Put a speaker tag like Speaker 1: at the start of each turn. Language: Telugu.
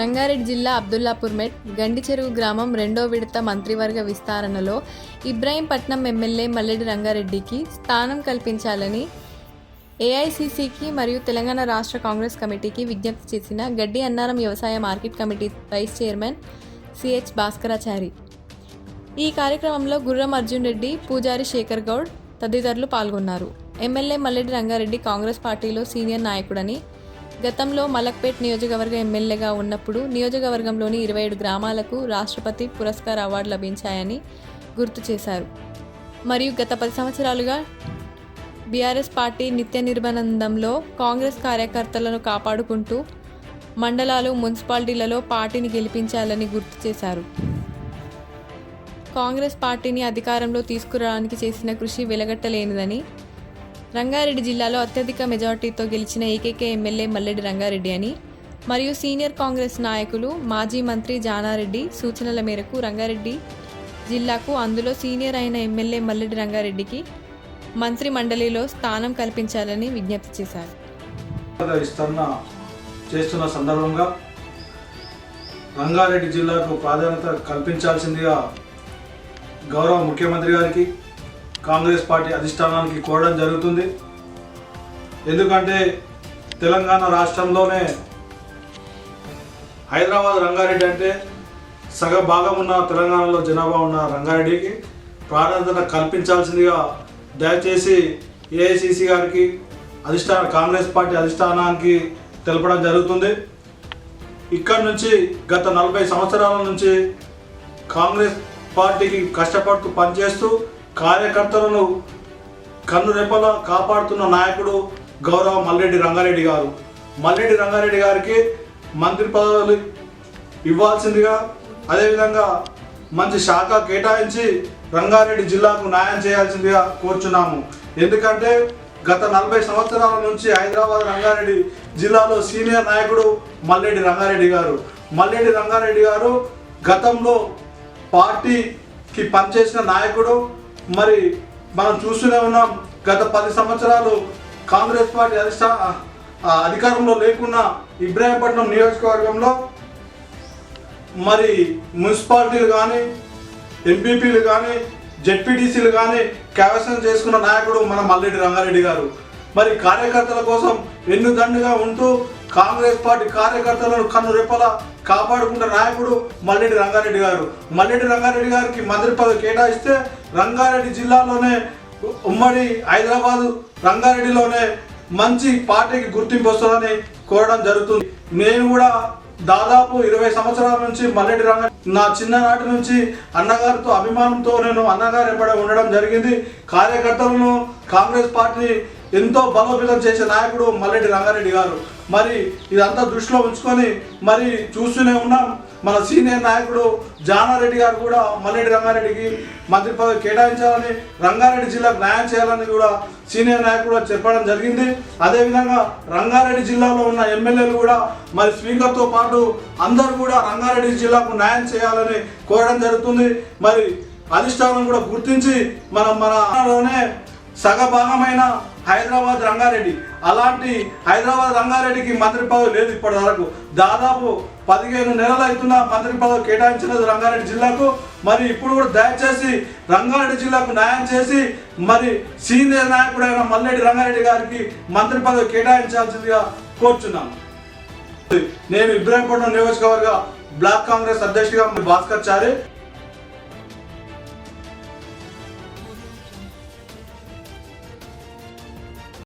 Speaker 1: రంగారెడ్డి జిల్లా అబ్దుల్లాపూర్ మెట్ గండి చెరువు గ్రామం రెండో విడత మంత్రివర్గ విస్తరణలో ఇబ్రాహీంపట్నం ఎమ్మెల్యే మల్లెడి రంగారెడ్డికి స్థానం కల్పించాలని ఏఐసిసికి మరియు తెలంగాణ రాష్ట్ర కాంగ్రెస్ కమిటీకి విజ్ఞప్తి చేసిన గడ్డి అన్నారం వ్యవసాయ market committee vice chairman CH Bhaskarachari. ఈ కార్యక్రమంలో గుర్రం అర్జున్ రెడ్డి పూజారి శేఖర్ గౌడ్ తదితరులు పాల్గొన్నారు. ఎమ్మెల్యే మల్లెడి రంగారెడ్డి కాంగ్రెస్ పార్టీలో సీనియర్ నాయకుడని గతంలో మలక్పేట్ నియోజకవర్గ ఎమ్మెల్యేగా ఉన్నప్పుడు నియోజకవర్గంలోని ఇరవై ఏడు గ్రామాలకు రాష్ట్రపతి పురస్కార్ అవార్డు లభించాయని గుర్తు చేశారు. మరియు గత పది సంవత్సరాలుగా బీఆర్ఎస్ పార్టీ నిత్య నిర్బంధంలో కాంగ్రెస్ కార్యకర్తలను కాపాడుకుంటూ మండలాలు మున్సిపాలిటీలలో పార్టీని గెలిపించాలని గుర్తు చేశారు. కాంగ్రెస్ పార్టీని అధికారంలో తీసుకురావడానికి చేసిన కృషి వెలగట్టలేనిదని రంగారెడ్డి జిల్లాలో అత్యధిక మెజార్టీతో గెలిచిన ఏకైక ఎమ్మెల్యే మల్లెడి రంగారెడ్డి అని. మరియు సీనియర్ కాంగ్రెస్ నాయకులు మాజీ మంత్రి జానారెడ్డి సూచనల మేరకు రంగారెడ్డి జిల్లాకు అందులో సీనియర్ అయిన ఎమ్మెల్యే మల్లెడి రంగారెడ్డికి మంత్రి మండలిలో స్థానం కల్పించాలని విజ్ఞప్తి చేశారు.
Speaker 2: చేస్తున్న సందర్భంగా రంగారెడ్డి జిల్లాకు ప్రాధాన్యత కల్పించాల్సిందిగా గౌరవ ముఖ్యమంత్రి గారికి కాంగ్రెస్ పార్టీ అధిష్టానానికి కోరడం జరుగుతుంది. ఎందుకంటే తెలంగాణ రాష్ట్రంలోనే హైదరాబాద్ రంగారెడ్డి అంటే సగ భాగం ఉన్న తెలంగాణలో జనాభా ఉన్న రంగారెడ్డికి ప్రాధాన్యత కల్పించాల్సిందిగా దయచేసి ఏఐసిసి గారికి అధిష్టాన కాంగ్రెస్ పార్టీ అధిష్టానానికి తెలపడం జరుగుతుంది. ఇక్కడ నుంచి గత నలభై సంవత్సరాల నుంచి కాంగ్రెస్ పార్టీకి కష్టపడుతూ పనిచేస్తూ కార్యకర్తలను కన్నురెప్పల కాపాడుతున్న నాయకుడు గౌరవ మల్లెడ్డి రంగారెడ్డి గారు. మల్లెడ్డి రంగారెడ్డి గారికి మంత్రి పదవులు ఇవ్వాల్సిందిగా అదేవిధంగా మంచి శాఖ కేటాయించి రంగారెడ్డి జిల్లాకు న్యాయం చేయాల్సిందిగా కోరుచున్నాము. ఎందుకంటే గత నలభై సంవత్సరాల నుంచి హైదరాబాద్ రంగారెడ్డి జిల్లాలో సీనియర్ నాయకుడు మల్లెడ్డి రంగారెడ్డి గారు. మల్లెడ్డి రంగారెడ్డి గారు గతంలో పార్టీకి పనిచేసిన నాయకుడు మరి మనం చూస్తూనే ఉన్నాం గత పది సంవత్సరాలు కాంగ్రెస్ పార్టీ అధిష్టా ఆ, అధికారంలో లేకున్నా ఇబ్రాహీంపట్నం నియోజకవర్గంలో మరి మున్సిపాలిటీలు కానీ ఎంపీపీలు కానీ జెడ్పీటీసీలు కానీ కైవసం చేసుకున్న నాయకుడు మన మల్లెడ్డి రంగారెడ్డి గారు. మరి కార్యకర్తల కోసం ఎన్నుదండుగా ఉంటూ కాంగ్రెస్ పార్టీ కార్యకర్తలను కన్ను రెప్పల కాపాడుకున్న నాయకుడు మల్లెడి రంగారెడ్డి గారు. మల్లెడి రంగారెడ్డి గారికి మంత్రి పదవి కేటాయిస్తే రంగారెడ్డి జిల్లాలోనే ఉమ్మడి హైదరాబాదు రంగారెడ్డిలోనే మంచి పార్టీకి గుర్తింపు వస్తుందని కోరడం జరుగుతుంది. నేను కూడా దాదాపు ఇరవై సంవత్సరాల నుంచి మల్లెడ్డి రంగ నా చిన్ననాటి నుంచి అన్నగారితో అభిమానంతో నేను అన్నగారు ఎప్పుడ ఉండడం జరిగింది. కార్యకర్తలను కాంగ్రెస్ పార్టీ ఎంతో బలోపేతం చేసే నాయకుడు మల్లెడ్డి రంగారెడ్డి గారు. మరి ఇదంతా దృష్టిలో ఉంచుకొని మరి చూస్తూనే ఉన్నాం. మన సీనియర్ నాయకుడు జానారెడ్డి గారు కూడా మల్లెడ్డి రంగారెడ్డికి మంత్రి పదవి కేటాయించాలని రంగారెడ్డి జిల్లాకు న్యాయం చేయాలని కూడా సీనియర్ నాయకుడు చెప్పడం జరిగింది. అదేవిధంగా రంగారెడ్డి జిల్లాలో ఉన్న ఎమ్మెల్యేలు కూడా మరి స్పీకర్తో పాటు అందరూ కూడా రంగారెడ్డి జిల్లాకు న్యాయం చేయాలని కోరడం జరుగుతుంది. మరి అధిష్టానం కూడా గుర్తించి మనం మనలోనే సగభాగమైన హైదరాబాద్ రంగారెడ్డి. అలాంటి హైదరాబాద్ రంగారెడ్డికి మంత్రి పదవి లేదు ఇప్పటి వరకు దాదాపు పదిహేను నెలలు అవుతున్న మంత్రి పదవి కేటాయించలేదు రంగారెడ్డి జిల్లాకు. మరి ఇప్పుడు కూడా దయచేసి రంగారెడ్డి జిల్లాకు న్యాయం చేసి మరి సీనియర్ నాయకుడైన మల్లెడ్డి రంగారెడ్డి గారికి మంత్రి పదవి కేటాయించాల్సిందిగా కోరుచున్నాను. నేను ఇబ్రాహీంపట్నం నియోజకవర్గ బ్లాక్ కాంగ్రెస్ అధ్యక్షుడిగా భాస్కర్ చారి.